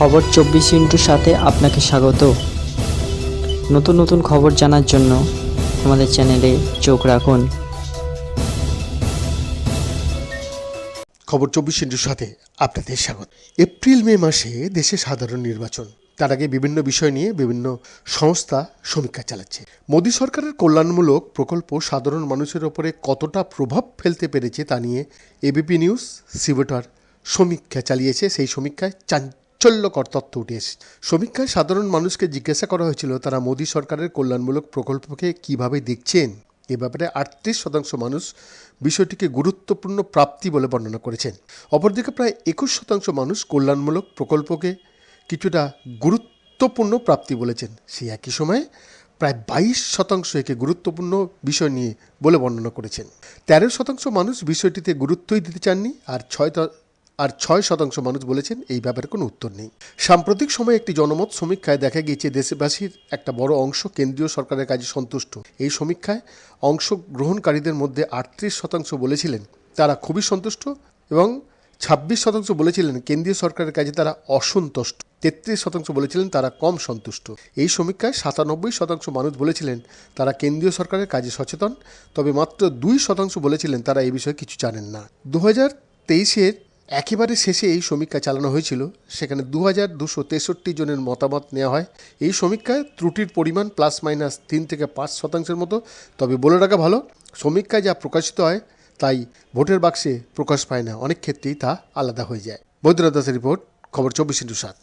খবর চব্বিশ ইন্টুর সাথে আপনাকে স্বাগত। নতুন নতুন খবর জানার জন্য আমাদের চ্যানেলে চোখ রাখুন। খবর চব্বিশ ইন্টুর সাথে আপনাদের স্বাগত। এপ্রিল, মে মাসে দেশে সাধারণ নির্বাচন। তার আগে বিভিন্ন বিষয় নিয়ে বিভিন্ন সংস্থা সমীক্ষা চালাচ্ছে। মোদী সরকারের কল্যাণমূলক প্রকল্প সাধারণ মানুষের ওপরে কতটা প্রভাব ফেলতে পেরেছে তা নিয়ে এবিপি নিউজ সিভোটার সমীক্ষা চালিয়েছে। সেই সমীক্ষায় চাঞ্চল্যকর তথ্য উঠে এসেছে সমীক্ষায় সাধারণ মানুষকে জিজ্ঞাসা করা হয়েছিল, তারা মোদী সরকারের কল্যাণমূলক প্রকল্পকে কীভাবে দেখছেন? এ ব্যাপারে আটত্রিশ শতাংশ মানুষ বিষয়টিকে গুরুত্বপূর্ণ প্রাপ্তি বলে বর্ণনা করেছেন। অপরদিকে প্রায় একুশ শতাংশ মানুষ কল্যাণমূলক প্রকল্পকে কিছুটা গুরুত্বপূর্ণ প্রাপ্তি বলেছেন। সেই একই সময়ে প্রায় বাইশ শতাংশ একে গুরুত্বপূর্ণ বিষয় নিয়ে বলে বর্ণনা করেছেন। তেরো শতাংশ মানুষ বিষয়টিতে গুরুত্বই দিতে চাননি, আর ছয় আর ছয় শতাংশ মানুষ বলেছেন এই ব্যাপারে কোনো উত্তর নেই। সাম্প্রতিক সময়ে একটি জনমত সমীক্ষায় দেখা গিয়েছে, দেশবাসীর একটা বড় অংশ কেন্দ্রীয় সরকারের কাজে সন্তুষ্ট। এই সমীক্ষায় অংশগ্রহণকারীদের মধ্যে আটত্রিশ শতাংশ বলেছিলেন তারা খুবই সন্তুষ্ট এবং ছাব্বিশ শতাংশ বলেছিলেন কেন্দ্রীয় সরকারের কাজে তারা অসন্তুষ্ট। তেত্রিশ শতাংশ বলেছিলেন তারা কম সন্তুষ্ট। এই সমীক্ষায় সাতানব্বই শতাংশ মানুষ বলেছিলেন তারা কেন্দ্রীয় সরকারের কাজে সচেতন, তবে মাত্র দুই শতাংশ বলেছিলেন তারা এই বিষয়ে কিছু জানেন না। দু হাজার তেইশের একেবারে শেষে এই সমীক্ষা চালানো হয়েছিল। সেখানে দু হাজার দুশো তেষট্টি জনের মতামত নেওয়া হয়। এই সমীক্ষায় ত্রুটির পরিমাণ প্লাস মাইনাস তিন থেকে পাঁচ শতাংশের মতো। তবে বলে রাখা ভালো, সমীক্ষায় যা প্রকাশিত হয়, তাই ভোটের বাক্সে প্রকাশ পায় না। অনেক ক্ষেত্রেই তা আলাদা হয়ে যায়। বৈদ্যনাথ দাসের রিপোর্ট, খবর চব্বিশ ইন্টু সাত।